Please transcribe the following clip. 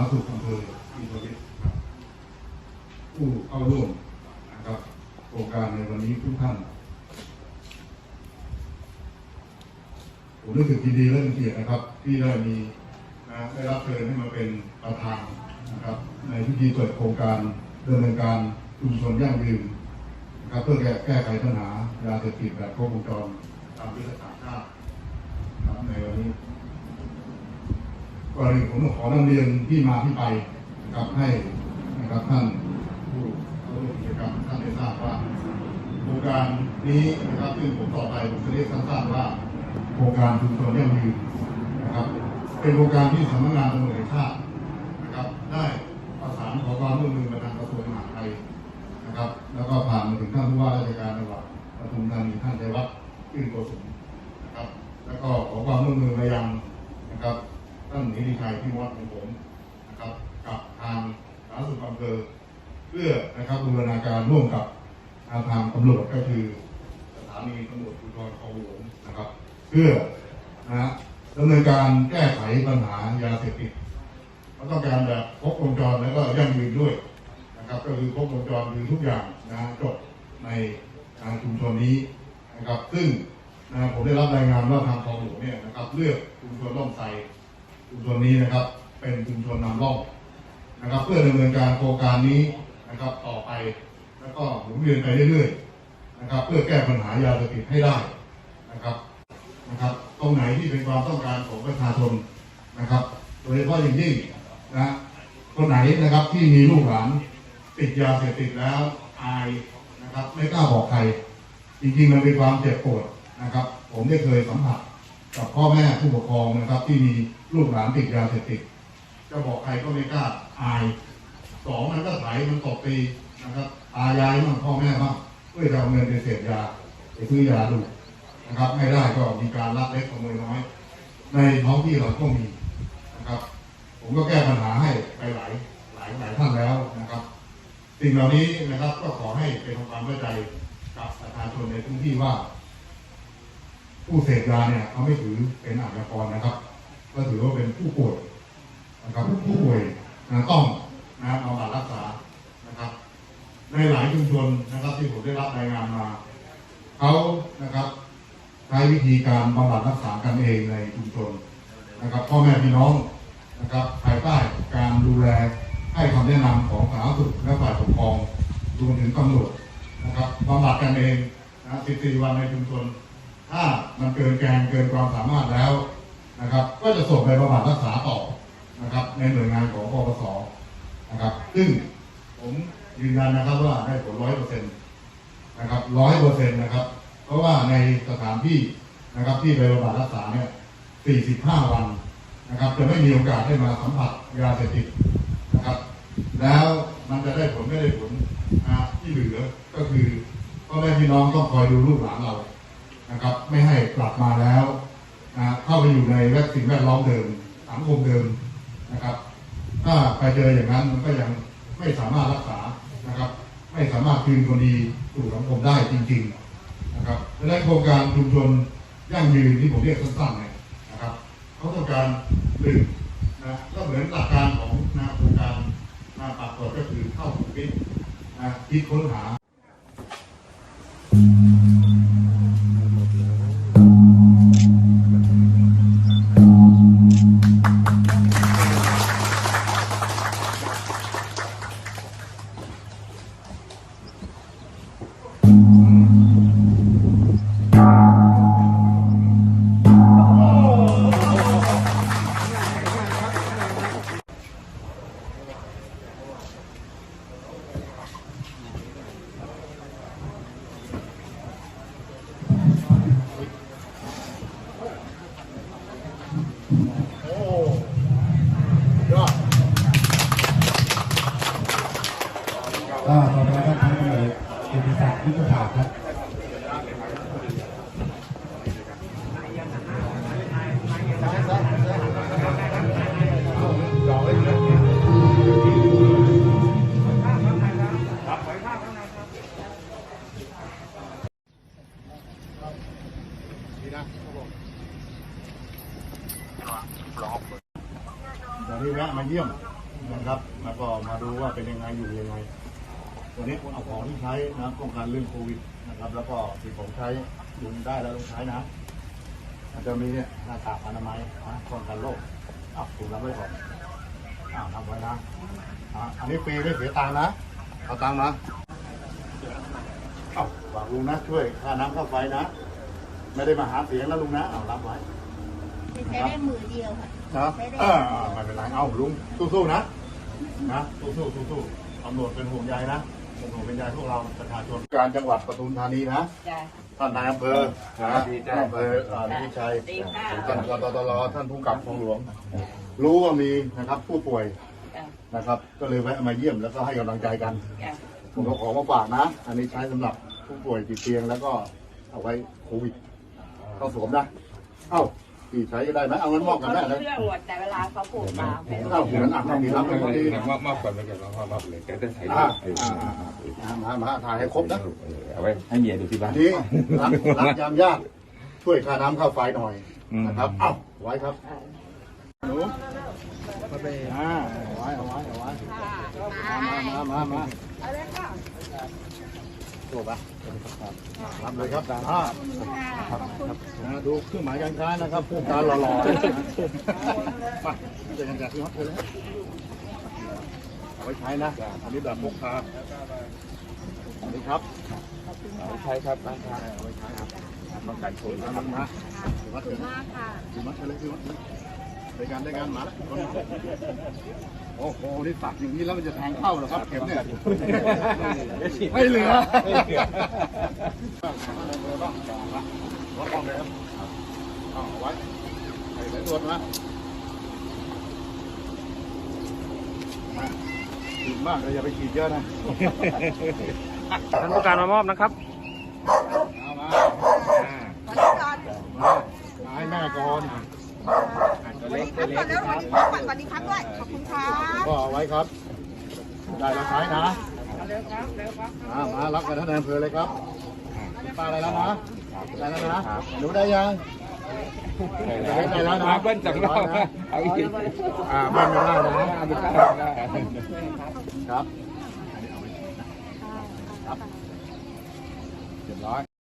าสาธารณสุขอำเภออินทวิทย์ครับผู้เข้าร่วมนะครับโครงการในวันนี้ทุกท่านผมรู้สึกดีและเป็นเกียรตินะครับ ที่ได้มีนะได้รับเชิญให้มาเป็นประธานนะครับ ในพิธีเปิดโครงการดำเนินการชุมชนยั่งยืนนะครับเพื่อแก้แก้ไขปัญหายาเสพติดแบบครบวงจรตามยุทธศาสตร์ชาติครับในวันนี้ ก่อนอื่นผมต้องขอนำเรียนที่มาที่ไปนะครับให้นะครับท่านผู้ร่วมกิจกรรมท่านได้ทราบว่าโครงการนี้นะครับซึ่งผมต่อไปผมจะเรียกสั้นๆว่าโครงการชุมชนยั่งยืนนะครับ เป็นโครงการที่สำนักงานตำรวจแห่งชาตินะครับ ได้ประสานขอความร่วมมือมาทางกระทรวงมหาดไทยนะครับ แล้วก็ผ่านมาถึงท่านผู้ว่าราชการจังหวัดปทุมธานีท่านชัยวัฒน์ชื่นโกสุมนะครับ แล้วก็ขอความร่วมมือมายังนะครับ ท่านนิติชัยที่วัดของผมนะครับกับทางสาธารณสุขอำเภอเพื่อนะครับบูรณาการร่วมกับทางทางตำรวจก็คือสถานีตำรวจภูธรคลองหลวงนะครับ เพื่อนะฮะดำเนินการแก้ไขปัญหายาเสพติดเราต้องการแบบครบวงจรแล้วก็ยั่งยืนด้วยนะครับ ก็คือครบวงจรคือทุกอย่างนะจบในทางชุมชนนี้นะครับ ซึ่งนะผมได้รับรายงานว่าทางคลองหลวงเนี่ยนะครับ เลือกชุมชนร่องไทร ชุมชนนี้นะครับ เป็นชุมชนนำร่องนะครับ เพื่อดำเนินการโครงการนี้นะครับต่อไป แล้วก็หมุนเวียนไปเรื่อยๆนะครับ เพื่อแก้ปัญหายาเสพติดให้ได้นะครับนะครับ ตรงไหนที่เป็นความต้องการของประชาชนนะครับ โดยเฉพาะอย่างยิ่งนะคนไหนนะครับที่มีลูกหลานติดยาเสพติดแล้วอายนะครับ ไม่กล้าบอกใคร จริงๆมันเป็นความเจ็บปวดนะครับ ผมได้เคยสัมผัส กับพ่อแม่ผู้ปกครองนะครับ ที่มีลูกหลานติดยาเสพติดจะบอกใครก็ไม่กล้าอายสองมันก็ไถมันตบตีนะครับตายายบ้างพ่อแม่บ้างเพื่อจะเอาเงินไปเสพยาไปซื้อยาดูนะครับ ไม่ได้ก็มีการลักเล็กขโมยน้อย ในท้องที่เราก็มีนะครับ ผมก็แก้ปัญหาให้ไปหลายหลายหลายท่านแล้วนะครับสิ่งเหล่านี้นะครับก็ขอให้เป็นความเข้าใจกับประชาชนในพื้นที่ว่า ผู้เสพยาเนี่ยเขาไม่ถือเป็นอาชญากรนะครับ ก็ถือว่าเป็นผู้ป่วยนะครับผู้ป่วยนะต้องนะครับบำบัดรักษานะครับ ในหลายชุมชนนะครับที่ผมได้รับรายงานมาเขานะครับใช้วิธีการบำบัดรักษากันเองในชุมชนนะครับพ่อแม่พี่น้องนะครับภายใต้การดูแลให้คำแนะนำของสาธารณสุขและฝ่ายปกครองรวมถึงตำรวจนะครับบำบัดกันเองนะ14วันในชุมชน ถ้ามันเกินแกงเกินความสามารถแล้วนะครับ ก็จะส่งไปบำบัดรักษาต่อนะครับ ในหน่วยงานของปปสนะครับ ซึ่งผมยืนยันนะครับว่าได้ผลร้อยเปอร์เซ็นต์นะครับร้อยเปอร์เซ็นต์นะครับ เพราะว่าในสถานที่นะครับที่ไปบำบัดรักษาเนี่ย45วันนะครับ จะไม่มีโอกาสได้มาสัมผัสยาเสพติดนะครับ แล้วมันจะได้ผลไม่ได้ผลนะที่เหลือก็คือพ่อแม่พี่น้องต้องคอยดูลูกหลานเรา ไม่ให้กลับมาแล้วนะเข้าไปอยู่ในแวดสิ่งแวดล้อมเดิมสังคมเดิมนะครับ ถ้าไปเจออย่างนั้นมันก็ยังไม่สามารถรักษานะครับ ไม่สามารถคืนคนดีสู่สังคมได้จริง ๆนะครับดังนั้นโครงการชุมชนยั่งยืนที่ผมเรียกสั้นๆเนี่ยนะครับเขาต้องการหนึ่งนะก็เหมือนหลักการของนะโครงการนะปากกดก็คือเข้าถึงนะคิดค้นหา นะครับวันนี้แวะมาเยี่ยมนะครับแล้วก็มาดูว่าเป็นยังไงอยู่ยังไงวันนี้คนเอาของที่ใช้นะป้องกันเรื่องโควิดนะครับ แล้วก็สิ่งของใช้ยุงได้แล้วลงใช้นะอาจจะมีเนี่ยหน้ากากอนามัยนะป้องกันโรคอ้าวถุงรับไว้ก่อนอ้าทำไว้นะอันนี้ฟรีไม่เสียตังค์นะเอาตังค์มาอ้าวฝากลุงนะช่วยค่าน้ำค่าไฟนะ ไม่ได้มาหาเสียงแล้วลุงนะเอารับไว้ใช้ได้มือเดียวค่ะนะไม่ได้เออไม่เป็นไรเอาลุงสู้ๆนะนะสู้ๆสู้ๆตำรวจเป็นห่วงใยนะเป็นห่วงเป็นใยพวกเราประชาชนการจังหวัดปทุมธานีนะจ้ะท่านนายอำเภอนะท่านอำเภออ่าพิชัยดีค่ะท่านกตตรท่านผู้กำกับของหลวง รู้ว่ามีนะครับผู้ป่วยจ้ะนะครับ ก็เลยแวะมาเยี่ยมแล้วก็ให้กำลังใจกันจ้ะผมเอาของมาฝากนะ อันนี้ใช้สำหรับผู้ป่วยติดเตียงแล้วก็เอาไว้โควิด เข้าสวมนะ เอ้าพี่ใช้ก็ได้ไหมเอางั้นมอบกันได้เลยเรื่องหมดแต่เวลาเขาพูดมาไม่รู้เอ้าเหมือนอะมีรับเป็นคนดีมอบมอบก่อนไปก่อนมอบมอบเลยแต่ได้ถ่ายอ่ารูปอ่าอ่ามามาถ่ายให้ครบนะเออเอาไว้ให้เมียดูที่บ้านทีนี้รักรักยามยากช่วยค่าน้ำค่าไฟหน่อยนะครับ เอ้าไว้ครับหนูมาไปอ่าเอาไว้เอาไว้เอาไว้มามามามาโอ้ ปะรับเลยครับอ่าครับนะดูเครื่องหมายการค้านะครับผู้การหล่อๆเลยมาเจอกันจากที่วัดเลยนะเอาไว้ใช้นะอันนี้แบบพกพาอันนี้ครับใช่ครับบ้านครับเอาไว้ใช้ครับป้องกันโควิดมามามาที่วัดเลยนะมากค่ะที่วัดเลยที่วัดเลย ได้การได้การมาแล้วคนโอ้โหนี่ตัดอย่างนี้แล้วมันจะแทงเข้าเหรอครับเข็มเนี่ย ไม่เหลือไม่เหลือวัดกล้องเลยครับเอาไว้ใส่สายตรวจมามาฉีดมากเลยอย่าไปฉีดเยอะนะท่านผู้การมามอบนะครับเอามามามาให้แม่ก่อนตัวเล็ก ครับก่อนแล้ววันนี้ครับสวัสดีครับด้วย ขอบคุณครับก็เอาไว้ครับ ได้แล้วใช้นะมามารับกันท่านนายอำเภอเลยครับป้าได้แล้วนะได้แล้วนะหนูได้ยังได้แล้วนะมาเบิ้ลจังเราเอาอีกอ่าไม่ได้นะเอาอีกครับครับ